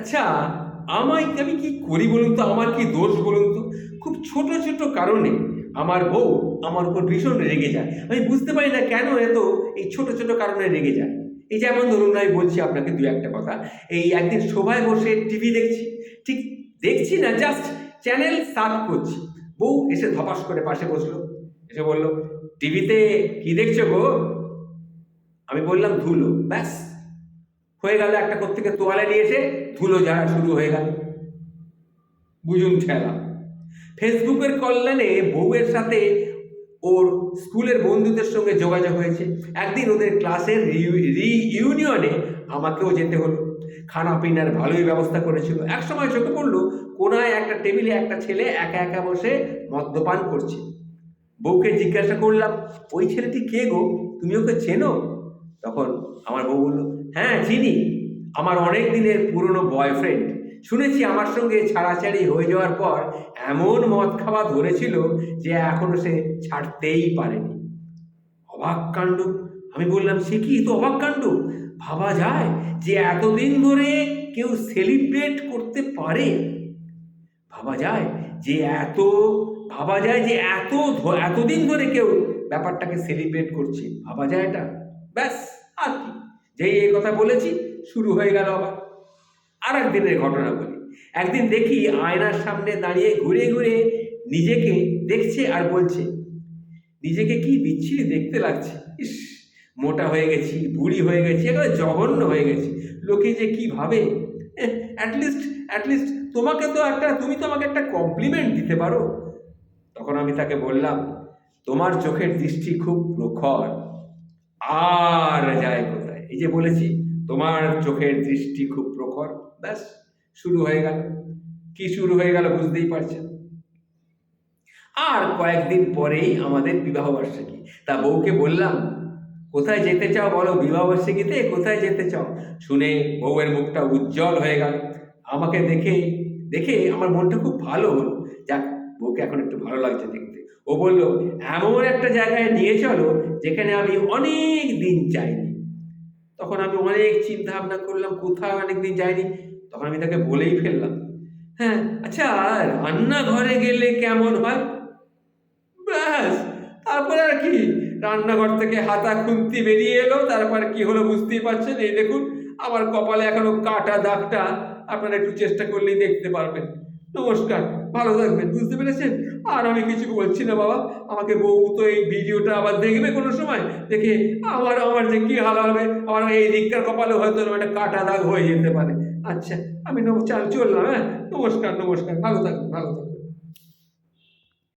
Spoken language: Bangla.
আচ্ছা আমায় আমি কি করি বলুন তো? আমার কি দোষ বলুন তো? খুব ছোট ছোট কারণে আমার বউ আমার উপর ভীষণ রেগে যায়। আমি বুঝতে পারি না কেন এত এই ছোট ছোট কারণে রেগে যায়। এই যেমন ধরুন, আমি বলছি আপনাকে দু একটা কথা। এই একদিন সবাই বসে টিভি দেখছি। ঠিক দেখছি না, জাস্ট চ্যানেল সার্চ করছি। বউ এসে ধপাস করে পাশে বসল। এসে বলল, টিভিতে কি দেখছ গো? আমি বললাম, ধুলো। ব্যাস। হয়ে গেল একটা কোত্থেকে তোয়ালে নিয়ে এসে ধুলো ঝাড়া শুরু হয়ে গেল। বুঝুন ঠেলা। ফেসবুকের কল্যাণে বউয়ের সাথে ওর স্কুলের বন্ধুদের সঙ্গে যোগাযোগ হয়েছে। একদিন ওদের ক্লাসের রিইউনিয়নে আমাকেও যেতে হলো। খানা পিনার ভালোই ব্যবস্থা করেছিল। এক সময় চোখে পড়ল, কোনায় একটা টেবিলে একটা ছেলে একা একা বসে মদ্যপান করছে। বউকে জিজ্ঞাসা করলাম, ওই ছেলেটি কে গো? তুমি ওকে চেনো? তখন আমার বউ বলল হ্যাঁ চিনি। আমার অনেক দিনের পুরনো বয়ফ্রেন্ড শুনেছি আমার সঙ্গে ছাড়াছাড়ি হয়ে যাওয়ার পর এমন মদ খাওয়া ধরেছিল যে এখনও সে ছাড়তেই পারেনি। অবাক কাণ্ড। আমি বললাম, সে কি? তো অবাক কাণ্ড। ভাবা যায় যে এতদিন ধরে কেউ সেলিব্রেট করতে পারে। ভাবা যায় যে এত, ভাবা যায় যে এত এতদিন ধরে কেউ ব্যাপারটাকে সেলিব্রেট করছে। ভাবা যায় এটা? ব্যাস। যেই এই কথা বলেছি, শুরু হয়ে গেল আবার। আর একদিনের ঘটনা বলি। একদিন দেখি আয়নার সামনে দাঁড়িয়ে ঘুরে ঘুরে নিজেকে দেখছে আর বলছে, নিজেকে কি বিচ্ছিরি দেখতে লাগছে? ইস, মোটা হয়ে গেছি, বুড়ি হয়ে গেছি, একেবারে জঘন্য হয়ে গেছি। লোকে যে কি ভাবে? অ্যাটলিস্ট অ্যাটলিস্ট তোমাকে তো একটা, তুমি তো আমাকে একটা কমপ্লিমেন্ট দিতে পারো। তখন আমি তাকে বললাম, তোমার চোখের দৃষ্টি খুব প্রখর। আর যায় যে বলেছি, তোমার চোখের দৃষ্টি খুব প্রখর। ব্যাস, শুরু হয়ে গেল। কি শুরু হয়ে গেল বুঝতেই পারছেন? আর কয়েকদিন পরেই আমাদের বিবাহ বার্ষিকী। তা বউকে বললাম, কোথায় যেতে চাও বলো? বিবাহ বার্ষিকীতে কোথায় যেতে চাও? শুনে বউয়ের মুখটা উজ্জ্বল হয়ে গেল। আমাকে দেখে দেখে আমার মনটা খুব ভালো হলো। যাক, বউকে এখন একটু ভালো লাগছে দেখতে। ও বলল, এমন একটা জায়গায় নিয়ে চলো, যেখানে আমি অনেক দিন যাইনি। তখন আমি অনেক চিন্তা ভাবনা করলাম, কোথাও অনেক দিন যাইনি, তখন আমি তাকে বলেই ফেললাম হ্যাঁ আচ্ছা রান্নাঘরে গেলে কেমন হয়? ব্যাস, তারপরে আর কি, রান্নাঘর থেকে হাতা খুন্তি বেরিয়ে এলো, তারপর কি হলো বুঝতেই পারছেন? এই দেখুন, আমার কপালে এখনও কাটা দাগটা, আপনারা একটু চেষ্টা করলেই দেখতে পারবেন। নমস্কার, ভালো থাকবেন, বুঝতে পেরেছেন? আর আমি কিছু বলছি না বাবা, আমাকে বউ তো এই ভিডিওটা আবার দেখবে কোনো সময়, দেখে আমার আমার যে কী হাল হবে, আমার এই দিককার কপালে হয়তো একটা কাটা দাগ হয়ে যেতে পারে। আচ্ছা আমি চাল, চললাম হ্যাঁ? নমস্কার নমস্কার, ভালো থাকবেন ভালো থাকবেন।